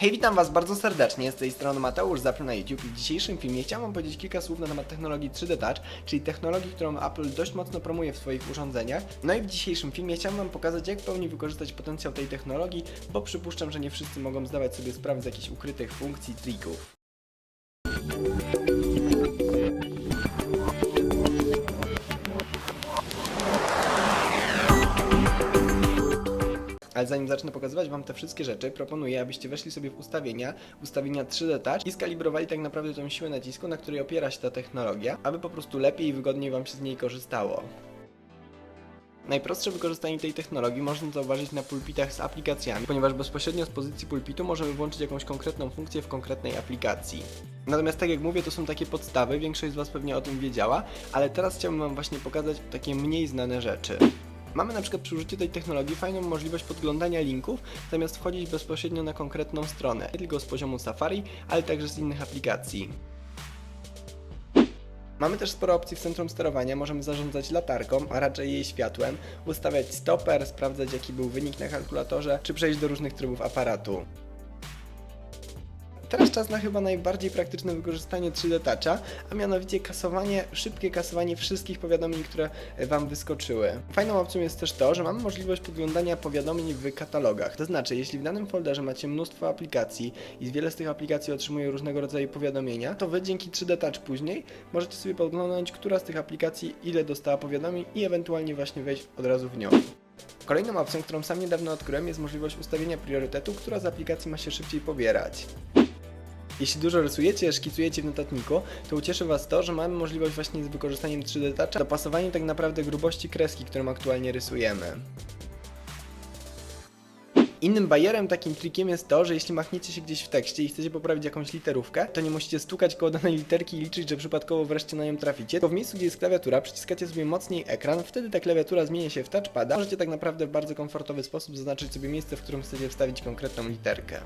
Hej, witam Was bardzo serdecznie, z tej strony Mateusz Zapl na YouTube i w dzisiejszym filmie chciałem Wam powiedzieć kilka słów na temat technologii 3D Touch, czyli technologii, którą Apple dość mocno promuje w swoich urządzeniach. No i w dzisiejszym filmie chciałem Wam pokazać, jak w pełni wykorzystać potencjał tej technologii, bo przypuszczam, że nie wszyscy mogą zdawać sobie sprawę z jakichś ukrytych funkcji, trików. Ale zanim zacznę pokazywać Wam te wszystkie rzeczy, proponuję, abyście weszli sobie w ustawienia, ustawienia 3D Touch i skalibrowali tak naprawdę tą siłę nacisku, na której opiera się ta technologia, aby po prostu lepiej i wygodniej Wam się z niej korzystało. Najprostsze wykorzystanie tej technologii można zauważyć na pulpitach z aplikacjami, ponieważ bezpośrednio z pozycji pulpitu możemy włączyć jakąś konkretną funkcję w konkretnej aplikacji. Natomiast tak jak mówię, to są takie podstawy, większość z Was pewnie o tym wiedziała, ale teraz chciałbym Wam właśnie pokazać takie mniej znane rzeczy. Mamy na przykład przy użyciu tej technologii fajną możliwość podglądania linków, zamiast wchodzić bezpośrednio na konkretną stronę, nie tylko z poziomu Safari, ale także z innych aplikacji. Mamy też sporo opcji w centrum sterowania, możemy zarządzać latarką, a raczej jej światłem, ustawiać stoper, sprawdzać jaki był wynik na kalkulatorze, czy przejść do różnych trybów aparatu. Teraz czas na chyba najbardziej praktyczne wykorzystanie 3D Toucha, a mianowicie kasowanie, szybkie kasowanie wszystkich powiadomień, które e, Wam wyskoczyły. Fajną opcją jest też to, że mamy możliwość podglądania powiadomień w katalogach. To znaczy, jeśli w danym folderze macie mnóstwo aplikacji i wiele z tych aplikacji otrzymuje różnego rodzaju powiadomienia, to Wy dzięki 3D Touch później możecie sobie podglądać, która z tych aplikacji ile dostała powiadomień i ewentualnie właśnie wejść od razu w nią. Kolejną opcją, którą sam niedawno odkryłem, jest możliwość ustawienia priorytetu, która z aplikacji ma się szybciej pobierać. Jeśli dużo rysujecie, szkicujecie w notatniku, to ucieszy Was to, że mamy możliwość właśnie z wykorzystaniem 3D Toucha dopasowania tak naprawdę grubości kreski, którą aktualnie rysujemy. Innym bajerem, takim trikiem jest to, że jeśli machniecie się gdzieś w tekście i chcecie poprawić jakąś literówkę, to nie musicie stukać koło danej literki i liczyć, że przypadkowo wreszcie na nią traficie, bo w miejscu, gdzie jest klawiatura, przyciskacie sobie mocniej ekran, wtedy ta klawiatura zmienia się w touchpada. Możecie tak naprawdę w bardzo komfortowy sposób zaznaczyć sobie miejsce, w którym chcecie wstawić konkretną literkę.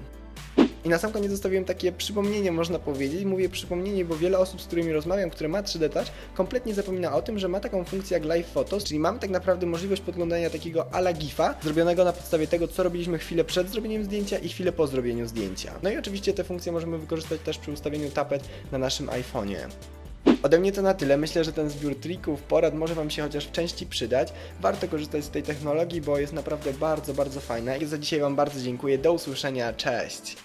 I na sam koniec zostawiłem takie przypomnienie, można powiedzieć. Mówię przypomnienie, bo wiele osób, z którymi rozmawiam, które ma 3D Touch, kompletnie zapomina o tym, że ma taką funkcję jak Live Photos, czyli mamy tak naprawdę możliwość podglądania takiego ala GIFa, zrobionego na podstawie tego, co robiliśmy chwilę przed zrobieniem zdjęcia i chwilę po zrobieniu zdjęcia. No i oczywiście te funkcje możemy wykorzystać też przy ustawieniu tapet na naszym iPhone'ie. Ode mnie to na tyle. Myślę, że ten zbiór trików, porad może Wam się chociaż w części przydać. Warto korzystać z tej technologii, bo jest naprawdę bardzo, bardzo fajna. I za dzisiaj Wam bardzo dziękuję. Do usłyszenia. Cześć!